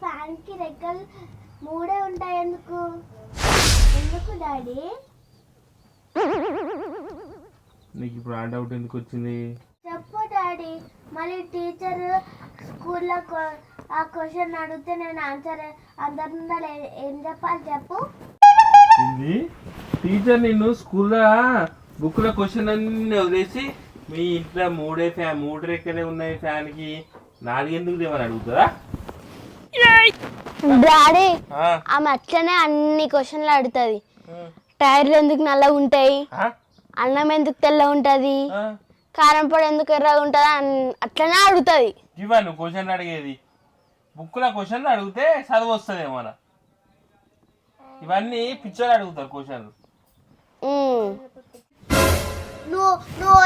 ఫ్యాన్కి రెక్కలు మూడే ఉంటాయి ఎందుకు? ఎందుకు డాడీ? నీకు ఇప్పుడు ఆ డౌట్ ఎందుకు వచ్చింది? చెప్పు డాడీ మళ్ళీ టీచర్ స్కూల్లో ఆ క్వశ్చన్ అడిగితే నేను ఆన్సర్ అందరి ఏం చెప్పాలి చెప్పు? ఇది టీచర్ నిన్ను స్కూల్లో బుక్లో క్వశ్చన్ అన్ని వదిలేసి మీ ఇంట్లో మూడే ఫ్యాన్ మూడు రెక్కలే ఉన్నాయి ఫ్యాన్కి నాలుగెందుకు లేవని అడుగుతుందా డాడీ ఆమె అట్లనే అన్ని క్వశ్చన్లు అడుగుతుంది. టైర్లు ఎందుకు నల్లగా ఉంటాయి? అన్నం ఎందుకు తెల్లగా ఉంటుంది. కారం పొడి ఎందుకు ఎర్రగా ఉంటుంది? అట్లనే అడుగుతుంది. ఇవా నువ్వు క్వశ్చన్లు అడిగేది. బుక్లో క్వశ్చన్లు అడిగితే చదువు వస్తుంది ఏమన్నా ఇవన్నీ పిక్చర్ అడుగుతారు క్వశ్చన్లు. నువ్వు నువ్వు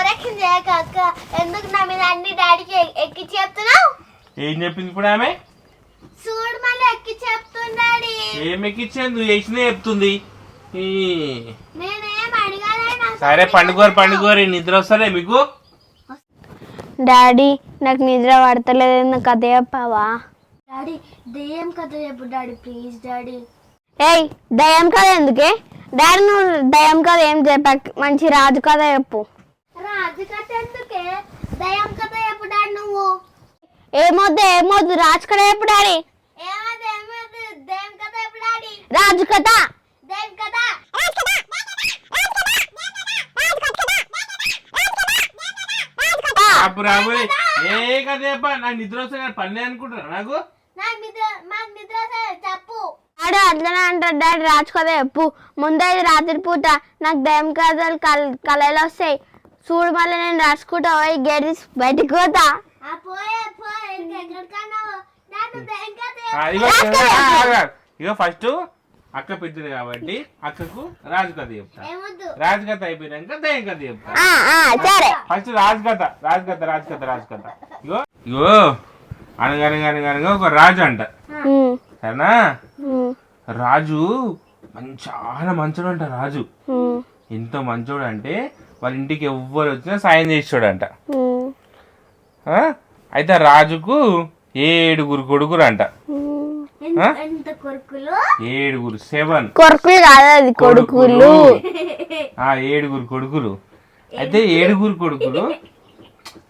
చేయక అక్క. ఎందుకు నా మీద అన్ని డాడీకి ఎక్కి చెప్తున్నావు? ఏం చెప్పింది ఇప్పుడు ఆమె? చూడు మళ్ళీ ఎక్కి చెప్తున్నాడు. ఏం ఎక్కిచ్చేది? నువ్వు చేసినే చెప్తుంది. ఈ. నేనేం అడగాలే నా సరే పండుకోరు పండుకోరు నిద్ర వస్తలే మీకు? డాడీ నాకు నిద్ర పడతలేదు. నాకు కథ చెప్పావా? డాడీ దెయ్యం కథ చెప్పు డాడీ ప్లీజ్ డాడీ. ఏయ్ దయ్యం కథ ఎందుకే? డాడీ నువ్వు దయ్యం కథ ఏం చెప్పాక మంచి రాజు కథ చెప్పు. రాజు కథ ఎందుకే? దయ్యం కథ చెప్పు డాడీ నువ్వు. ఏమొద్దు ఏమొద్దు రాజు కథ చెప్పు డాడీ. ఏమది ఏమది దయ్యం కథ చెప్పు డాడీ. రాజు కథ. దయ్యం కథ. అప్పుడు రాబోయే ఏ కథ చెప్పా నాకు నిద్ర వస్తే పని అనుకుంటున్నా నాకు నాకు నిద్ర మాకు నిద్ర వస్తలేదు, చెప్పు డాడీ అట్లనే అంటారు డాడీ రాజు కథ చెప్పు ముందైదు రాత్రి పూట. నాకు దయ్యం కథలు కల్ కళలు వస్తాయి. చూడు మళ్ళీ నేను రాసుకుంటా పోయి గేట్ తీసి బయటికి పోతా. ఇగో ఫస్ట్ అక్క పెద్దది కాబట్టి అక్కకు రాజు కథ చెప్తా. ఏమొద్దు రాజు కథ అయిపోయినాక దయ్యం కథ చెప్తా. ఆ, ఆ, సరే. ఫస్ట్ రాజు కథ రాజు కథ రాజు కథ రాజు కథ ఇగో ఇగో అనగనగనగనగా ఒక రాజు అంట. సరేనా? రాజు మంచి చాలా మంచోడు అంట రాజు. ఎంత మంచోడు అంటే వాళ్ళ ఇంటికి ఎవ్వరు వచ్చినా సాయం చేసాడంట ఉమ్, ఆ? అయితే ఆ రాజుకు ఏడుగురు కొడుకులు? అంట ఏడుగురు సెవెన్. కొడుకులు కాదు కొడుకులు. ఆ ఏడుగురు కొడుకులు. అయితే ఏడుగురు కొడుకులు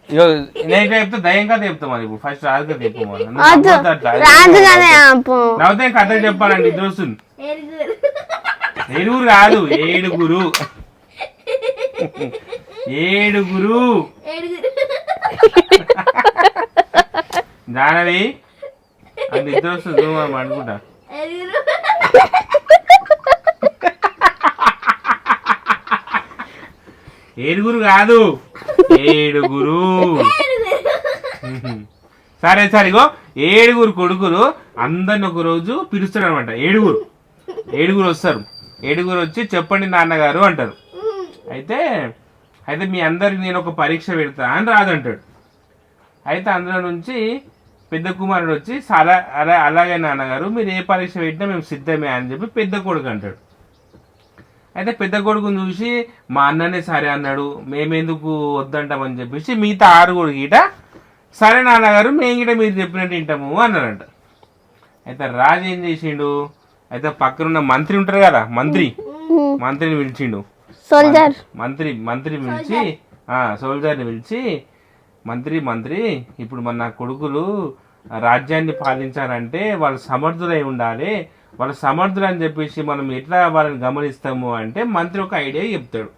ఇగో నేను చెప్తే కథ చెప్తాం మరి ఇప్పుడు. ఫస్ట్ రాజు కథ కథ చెప్పాలండి ఇద్దరు వస్తుంది కాదు ఏడుగురు. ఏడుగురు. జానవి అది నిద్ర వస్తుంది అనుకుంటా ఏడుగురు కాదు. ఏడుగురు. సరే సరే ఇగో ఏడుగురు కొడుకులు అందరిని ఒక రోజు పిలుస్తారు అనమాట ఏడుగురు. ఏడుగురు వస్తారు. ఏడుగురు వచ్చి చెప్పండి నాన్నగారు అంటారు. అయితే అయితే మీ అందరికి నేను ఒక పరీక్ష పెడతా అని రాదంటాడు అయితే అందులో నుంచి పెద్ద కుమారుడు వచ్చి అలా అలా అలాగే నాన్నగారు మీరు ఏ పరీక్ష పెట్టినా మేము సిద్ధమే అని చెప్పి పెద్ద కొడుకు అంటాడు. అయితే పెద్ద కొడుకుని చూసి మా అన్ననే సరే అన్నాడు మేమెందుకు వద్దంటామని చెప్పేసి మిగతా ఆరుగురు గీట సరే నాన్నగారు మేము గిట మీరు చెప్పినట్టు వింటాము అన్నారంట. అయితే రాజు ఏం చేసిండు అయితే పక్కనున్న మంత్రి ఉంటారు కదా మంత్రి మంత్రిని పిలిచిండు. సోల్జర్. మంత్రి మంత్రి పిలిచి ఆ సోల్జర్ని పిలిచి మంత్రి మంత్రి ఇప్పుడు మన కొడుకులు రాజ్యాన్ని పాలించాలంటే వాళ్ళు సమర్థులై ఉండాలి వాళ్ళు సమర్థులు అని చెప్పేసి మనం ఎట్లా వాళ్ళని గమనిస్తాము అంటే మంత్రి ఒక ఐడియా చెప్తాడు.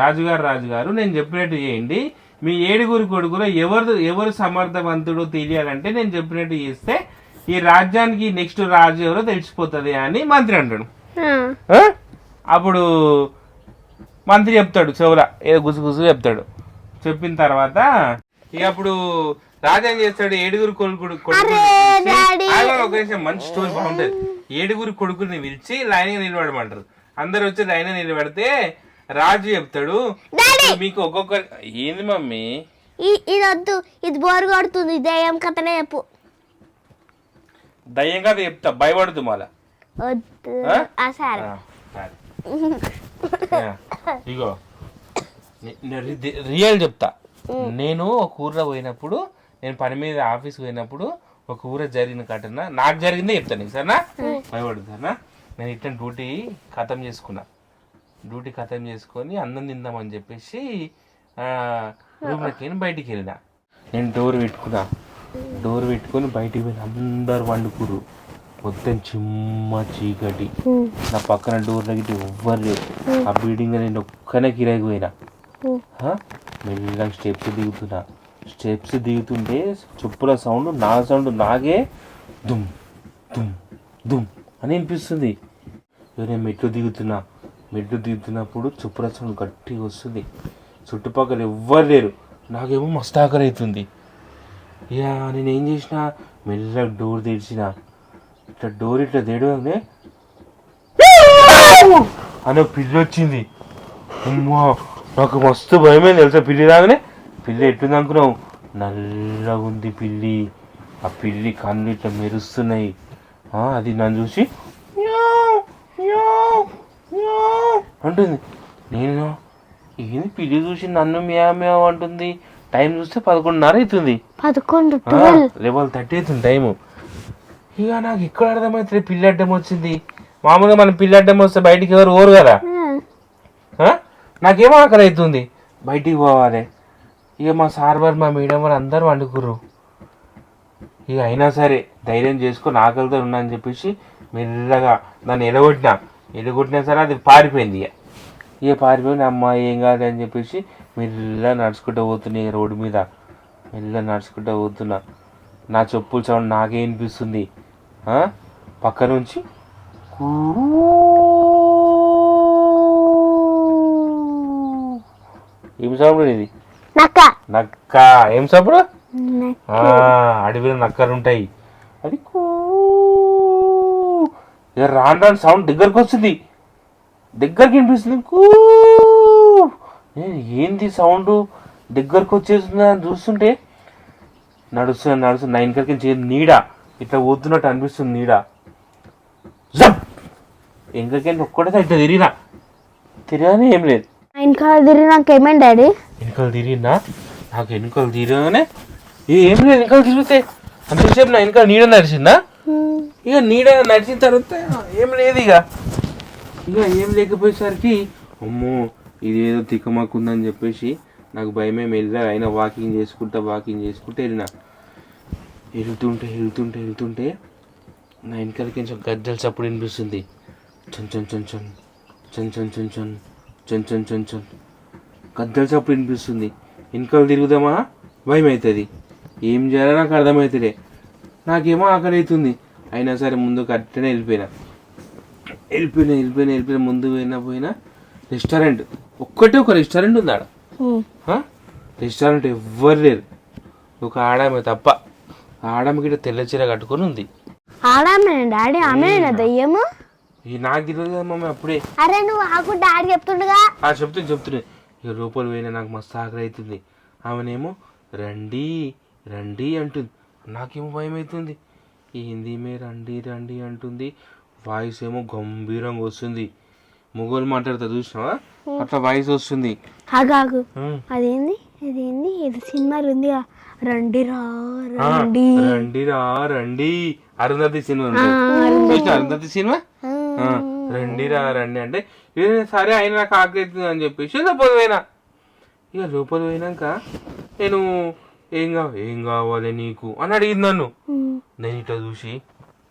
రాజుగారు రాజుగారు నేను చెప్పినట్టు చేయండి. మీ ఏడుగురు కొడుకులో ఎవరు ఎవరు సమర్థవంతుడో తెలియాలంటే నేను చెప్పినట్టు చేస్తే ఈ రాజ్యానికి నెక్స్ట్ రాజు ఎవరో తెలిసిపోతుంది అని మంత్రి అంటాడు? అప్పుడు మంత్రి చెప్తాడు చెవుల ఏదో గుసగుసు చెప్తాడు. చెప్పిన తర్వాత ఇక అప్పుడు రాజు ఏం చేస్తాడు? ఏడుగురు కొడుకుడు ఆగు, ఒక మంచి స్టోరీ బాగుంటది. ఏడుగురు కొడుకుని పిలిచి లైన్ నిలబడమంటారు. అందరు వచ్చి లైన్ నిలబడితే రాజు చెప్తాడు "ఇప్పుడు మీకు ఒక్కొక్కరు ఏంది మమ్మీ? ఇది వద్దు ఇది బోరు కొడుతుంది దయ్యం కథనే చెప్పు. దయ్యం కదా చెప్తా భయపడుతు మళ్ళా. వద్దు ఆ? ఆ సరే. ఇగో రియల్ చెప్తా. నేను ఒక ఊర్లో పోయినప్పుడు నేను పని మీద ఆఫీస్ పోయినప్పుడు ఒక ఊర జరిగిన ఘటన నాకు జరిగిందే చెప్తాను నీకు సరేనా? భయపడదు నేను ఇట్లా డ్యూటీ ఖతం చేసుకున్నా. డ్యూటీ ఖతం చేసుకొని అన్నం తిందామని చెప్పేసి రూమ్లోకి వెళ్ళి బయటికి వెళ్ళిన. నేను డోర్ పెట్టుకున్నా. డోర్ పెట్టుకొని బయటికి పోయిన. అందరు వండుకురు మొత్తం చిమ్మ చీకటి. నా పక్కన డోర్ దగ్గర ఎవ్వరు లేరు. ఆ బిల్డింగ్ నేను ఒక్కనే కిరాయికి పోయినా. మెల్లగా స్టెప్స్ దిగుతున్నా. స్టెప్స్ దిగుతుంటే చెప్పుల సౌండ్ నా సౌండ్ నాగే దుమ్ దుమ్ దుమ్. అని వినిపిస్తుంది ఇక నేను మెట్లు దిగుతున్నా మెట్లు దిగుతున్నప్పుడు చెప్పుల సౌండ్ గట్టిగా వస్తుంది. చుట్టుపక్కల ఎవ్వరు లేరు. నాకేమో మస్తు ఆకలి అవుతుంది ఇక నేను ఏం చేసిన మెల్లగా డోర్ తెరిచిన. ఇట్లా డోర్ ఇట్లా తెడవగానే అని ఒక పిల్లి వచ్చింది. నాకు మస్తు భయమైంది తెలుసా పిల్లి రాగానే? పిల్లి ఎట్టుంది అనుకున్నావు నల్లగా ఉంది పిల్లి. ఆ పిల్లి కళ్ళు ఇట్లా మెరుస్తున్నాయి. అది నన్ను చూసి అంటుంది. నేను ఏంది పిల్లి చూసి నన్ను మ్యా మ్యావ్ అంటుంది? టైం చూస్తే పదకొండున్నర అవుతుంది. పదకొండు లెవెల్ థర్టీ అవుతుంది టైము. ఇక నాకు ఎక్కడ అర్థమవుతుంది పిల్లి అడ్డం వచ్చింది. మామూలుగా మనం పిల్లి అడ్డం వస్తే బయటికి ఎవరు ఓరు కదా? నాకేమో ఆకలి అవుతుంది బయటికి పోవాలి. ఇక మా సార్ వారు మా మేడం వారు అందరూ వండుకుర్రు. ఇక అయినా సరే ధైర్యం చేసుకొని ఆకలితో ఉన్నా అని చెప్పేసి మెల్లగా దాన్ని ఎడగొట్టినా. ఎడగొట్టినా సరే అది పారిపోయింది ఇక. ఇక పారిపోయింది అమ్మ ఏం కాదు అని చెప్పేసి మెల్లగా నడుచుకుంటూ పోతున్నాయి రోడ్డు మీద. మెల్లగా నడుచుకుంటూ పోతున్నా. నా చెప్పుల సౌండ్ నాకే వినిపిస్తుంది. ఆ? పక్క నుంచి ఏం సౌండ్ ఇది? నక్క. నక్క. ఏం ఆ, అడవిలో నక్కలు ఉంటాయి అది రాను రాను సౌండ్ దగ్గరకు వస్తుంది. దగ్గరికి వినిపిస్తుంది. కూ. ఏంది సౌండ్? దగ్గరకు వచ్చేస్తుందా అని చూస్తుంటే నడుస్తున్నా నడుస్తున్నా నైన్ కరికి చే నీడ. ఇట్లా పోతున్నట్టు అనిపిస్తుంది నీడ. జప్. ఒక్కటే ఇట్లా తిరిగినా. తిరగానే ఏం లేదు. ఇంకా తిరిగి నాకు డాడీ? వెనుకలు తిరిగినా? నాకు వెనుకలు తిరగానే ఏ లేదు వెనుకలు తిరిగితే అంతసేపు నా వెనుక నీడ నడిచిందా ఇక నీడ నడిచిన తర్వాత ఏం లేదు ఇక ఇక ఏం లేకపోయేసరికి అమ్మో ఇదేదో తిక్కమాకుందని చెప్పేసి నాకు భయమే మెల్లగా అయినా వాకింగ్ చేసుకుంటా వాకింగ్ చేసుకుంటూ వెళ్ళిన వెళ్తుంటే వెళ్తుంటే వెళ్తుంటే నా వెనకాల కొంచెం గజ్జల చప్పుడు వినిపిస్తుంది చన్ చన్ చన్ చన్ చన్ చన్ చన్ చన్ చన్ చన్ చన్ చన్ గద్దల చప్పుడు వినిపిస్తుంది వెనకాల తిరుగుదామా భయం అవుతుంది ఏం చేయాలో నాకు అర్థమవుతుందే నాకేమో ఆకలి అవుతుంది అయినా సరే ముందు కరెక్ట్గానే వెళ్ళిపోయినా. వెళ్ళిపోయినా వెళ్ళిపోయినా వెళ్ళిపోయినా ముందు పోయినా పోయినా రెస్టారెంట్. ఒక్కటే ఒక రెస్టారెంట్ ఉంది ఆడ? రెస్టారెంట్ ఎవ్వరు లేరు. ఒక ఆడామె తప్ప. ఆడామె గిట్ట తెల్ల చీర కట్టుకొని ఉంది. ఆడామే డాడీ ఆమె దయ్యము? ఈ నాకు తెలియదు మమ్మీ అప్పుడే. అరే నువ్వు ఆకు డాడీ చెప్తుండగా. ఆ చెప్తుంది చెప్తుంది ఇక లోపల పోయినా నాకు మస్తు ఆకలి అవుతుంది ఆమెనేమో రండి. రండి అంటుంది. నాకేమో భయం అవుతుంది ఏంది మే రండి రండి అంటుంది. వాయిస్ ఏమో గంభీరంగా వస్తుంది. మొగోలు మాట్లాడుతా చూసినావా? అట్లా వాయిస్ వస్తుంది. ఆగు ఆగు. ఉమ్. అదేంది? సినిమా ఉందిగా రండి రా రండి. రండి రా రండి. అరుంధతి సినిమా అరుంధతి. సినిమా? రండి రా రండి అంటే "ఏ, సరే ఆయన నాకు ఆకలి అవుతుంది అని చెప్పేసి లోపల పోయినా. ఇక లోపల పోయినాక నేను ఏం కావాలి ఏం కావాలి నీకు? అని అడిగింది నన్ను. నేను ఇట్లా చూసి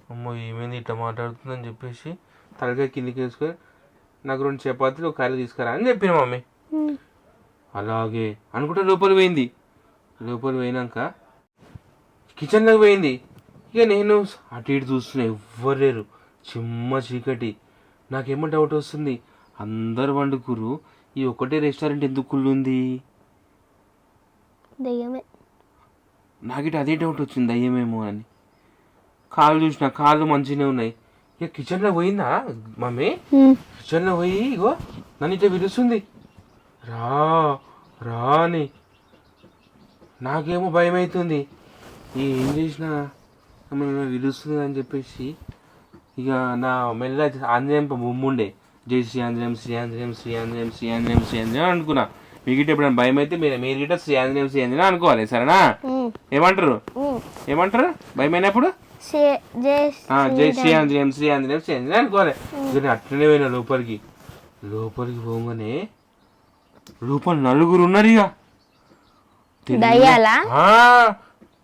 అమ్మో ఏమైంది ఇట్లా మాట్లాడుతుందని చెప్పేసి తలకాయ కిందికి వేసుకొని నాకు రెండు చపాతీలు ఒక కర్రీ తీసుకురా అని చెప్పిన మమ్మీ. అలాగే. అనుకుంటే లోపల పోయింది. లోపల పోయినాక కిచెన్లోకి పోయింది. ఇక నేను అటు ఇటు చూస్తున్నా ఎవ్వరు లేరు. చిమ్మ చీకటి. నాకేమో డౌట్ వస్తుంది. అందరు వండుకురు ఈ ఒకటే రెస్టారెంట్ ఎందుకు కుళ్ళుంది? దయ్యమే. నాకిట అదే డౌట్ వచ్చింది అయ్యేమేమో అని. కాళ్ళు చూసిన కాళ్ళు మంచిగానే ఉన్నాయి. ఇక కిచెన్లో పోయిందా మమ్మీ? కిచెన్లో పోయి ఇగో నన్ను ఇట్లా పిలుస్తుంది. రా రా అని. నాకేమో భయం అవుతుంది ఈ ఏం చేసినా నన్ను పిలుస్తుంది అని చెప్పేసి ఇక నా మెల్ల ఆంజనేయం బొమ్మ ఉండే. జై శ్రీ ఆంజనేయం శ్రీ ఆంజనేయం శ్రీ ఆంజనేయం శ్రీ ఆంజనేయం శ్రీ ఆంజనేయం అనుకున్నా. మీకు గిట్ట ఎప్పుడైనా భయం అయితే మీరు మీరు గిట్ట శ్రీ ఆంజనేయం శ్రీ ఆంజనేయం అనుకోవాలి సరేనా? ఏమంటారు. ఏమంటారు? భయం అయినప్పుడు జై శ్రీ ఆంజనేయం. శ్రీ ఆంజనేయం శ్రీ ఆంజనేయం అనుకోవాలి. కానీ అట్లనే పోయినా లోపలికి. లోపలికి పోగానే లోపల నలుగురు ఉన్నారు ఇక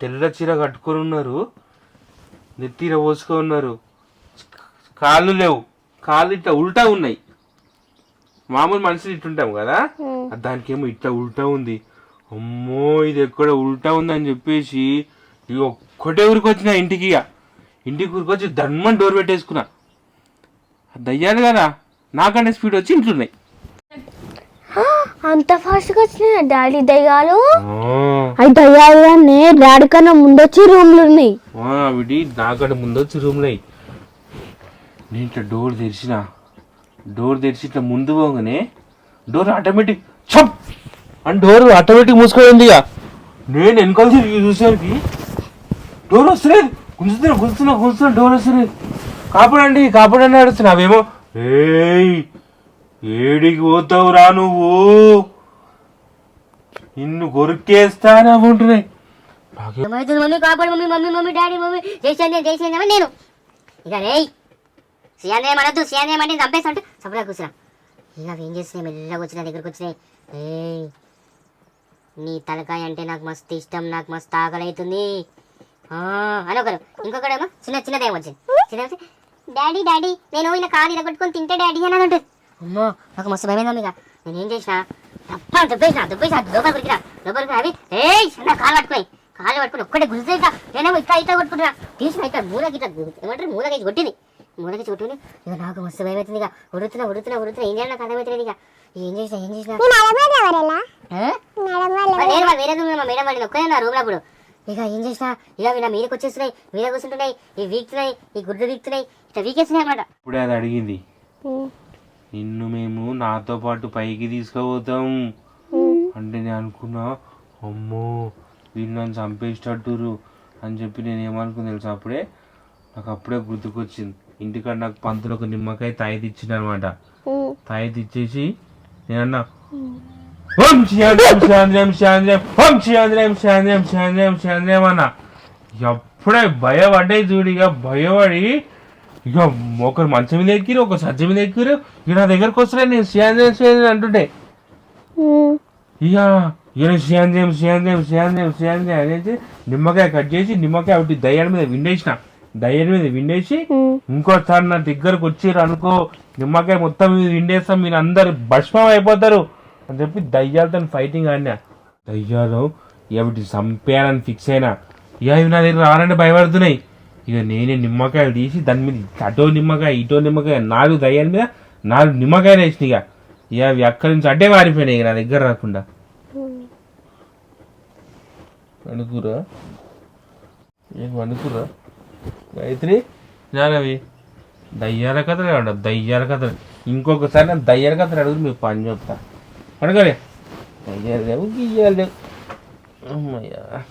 తెల్ల చీర కట్టుకొని ఉన్నారు. నెత్తిర పోసుకొని ఉన్నారు. కాళ్ళు లేవు. కాళ్ళు ఇట్లా ఉల్టా ఉన్నాయి. మామూలు మనుషులు ఇట్టుంటాం కదా. దానికేమో ఇట్లా ఉల్టా ఉంది. అమ్మో ఇది ఎక్కడ ఉల్టా ఉందని చెప్పేసి ఇక ఒక్కటే ఊరికి వచ్చిన ఇంటికి ఇక. ఇంటికి ఊరికి వచ్చి ధన్మని డోర్ పెట్టేసుకున్నా. దయ్యాలు కదా. నాకంటే స్పీడ్ వచ్చి ఇంట్లున్నాయి. అంత ఫాస్ట్గా వచ్చినాయి డాడీ దయ్యాలు? అవి దయ్యాలు కానీ డాడీ కన్నా ముందొచ్చి రూమ్లు ఉన్నాయి. విడి నాకంటే ముందు వచ్చి రూమ్లో నేను ఇట్లా డోర్ తెరిచిన డోర్ తెరిచి ఇట్లా ముందు పోగానే డోర్ ఆటోమేటిక్ చప్ అండ్ డోర్ ఆటోమేటిక్ మూసుకోయింది ఇక. నేను వెనకాల చూసేసరికి డోర్ వస్తలేదు గుంజుతున్నా గుంజుతున్నా గుంజుతున్నా డోర్ వస్తలేదు కాపాడండి కాపాడండి అడుగుతున్నా అవేమో ఏయ్ ఏడికి పోతావురా నువ్వు? నిన్ను కొరికేస్తానా ఉంటున్నాయి మమ్మీ కాపాడు mummy mummy mummy daddy mummy చేసాను నేను చేసాను నేను. ఇక రేయ్ సియానే అనొద్దు సియానే అంటే చంపేస్తా అంటే సపడా కూర్చున్నా. ఇక ఏం చేస్తున్నాయి? మెల్లగా వచ్చిన దగ్గరకు వచ్చినాయి. ఏ నీ తలకాయ అంటే నాకు మస్తు ఇష్టం నాకు మస్తు ఆకలి అవుతుంది అని ఒకరు. ఇంకొకడేమో చిన్న చిన్నదేమో వచ్చింది. చిన్న డాడీ డాడీ నేను ఈయన కాలు ఇరగొట్టుకొని తింటే డాడీ అని అంటుంది అమ్మో నాకు మస్తు భయమైంది ఇక. నేను ఏం చేసిన? తప్ప దుబ్బేసిన దుబ్బేసిన లోపల కొరికినా లోపల కొరికినా అవి ఏ చిన్న కాలు పట్టుకొని కాలు పట్టుకొని ఒక్కటే గుర్తు నేనేమో ఇట్లా ఇట్లా కొట్టుకుంటున్నా. తీసిన ఇట్లా మూలకి ఇట్లా ఏమంటారు? మూలకి కొట్టింది. మూలకి కొట్టుకుని ఇక నాకు మస్తు భయం అవుతుంది ఇక ఉడుతున్నా ఉడుతున్నా ఉడుతున్నా. ఏం చేయాలి నాకు అర్థమవుతుంది ఇక ఏం చేసినా ఏం చేసినా. వేరే మా మేడం వాళ్ళు ఒక్కనే నా రూమ్ అప్పుడు. ఇక ఏం చేసినా? ఇక నా మీదకి వచ్చేస్తున్నాయి. మీద కూర్చుంటున్నాయి. ఈ వీక్తున్నాయి. ఈ గుడ్లు వీక్తున్నాయి. ఇట్లా వీకేస్తున్నాయి అన్నమాట. ఇప్పుడే అది అడిగింది. నిన్ను మేము నాతో పాటు పైకి తీసుకుపోతాం. అంటే నేను అనుకున్నా అమ్మో వీళ్ళు నన్ను చంపేసేటట్టురు అని చెప్పి నేను ఏమనుకున్నా తెలుసా అప్పుడే? నాకు అప్పుడే గుర్తుకొచ్చింది. ఇంటికాడ నాకు పంతులు ఒక నిమ్మకాయ తాయి తెచ్చిండు అనమాట తాయి తెచ్చేసి నేను అన్నా ఓం శాంద్రం శాంద్రం శాంద్రం ఓం శాంద్రం శాంద్రం శాంద్రం శాంద్రం అన్న ఎప్పుడే భయపడ్డాయి చూడు ఇక భయపడి ఇక ఒకరు మంచం మీద ఎక్కిరు ఒక సజ్జ మీద ఎక్కిరు ఇక నా దగ్గరకు వస్తే నేను శాంద్రం శాంద్రం అంటుంటే ఇక ఇక శాంద్రం శాంద్రం శాంద్రం శాంద్రం అనేసి నిమ్మకాయ కట్ చేసి నిమ్మకాయ ఒకటి దయ్యాల మీద విండేసిన దయ్యాల మీద విండేసి ఇంకోసారి నా దగ్గరకు వచ్చిర్రు అనుకో నిమ్మకాయ మొత్తం మీద విండేస్తాం మీరు అందరు భస్మం అయిపోతారు అని చెప్పి దయ్యాలతో ఫైటింగ్ ఆడినా. దయ్యాలు ఎవటి చంపేయాలని ఫిక్స్ అయినా? ఇక ఇవి నా దగ్గర రావాలంటే భయపడుతున్నాయి. ఇక నేనే నిమ్మకాయలు తీసి దాని మీద అటో నిమ్మకాయ ఇటో నిమ్మకాయ నాలుగు దయ్యాల మీద నాలుగు నిమ్మకాయలు వేసిన ఇక ఇక అవి అక్కడి నుంచి అడ్డే మారిపోయినాయి ఇక నా దగ్గర రాకుండా. అనుకురా ఏం అనుకురా గాయత్రి జానవి దయ్యాల కథలు అంట దయ్యాల కథలు. ఇంకొకసారి నేను దయ్యాల కథలు అడుగురు మీకు పని చెప్తా. అడగలే దయ్యాలు లేవు గియ్యాలు లేవు. అమ్మయ్యా.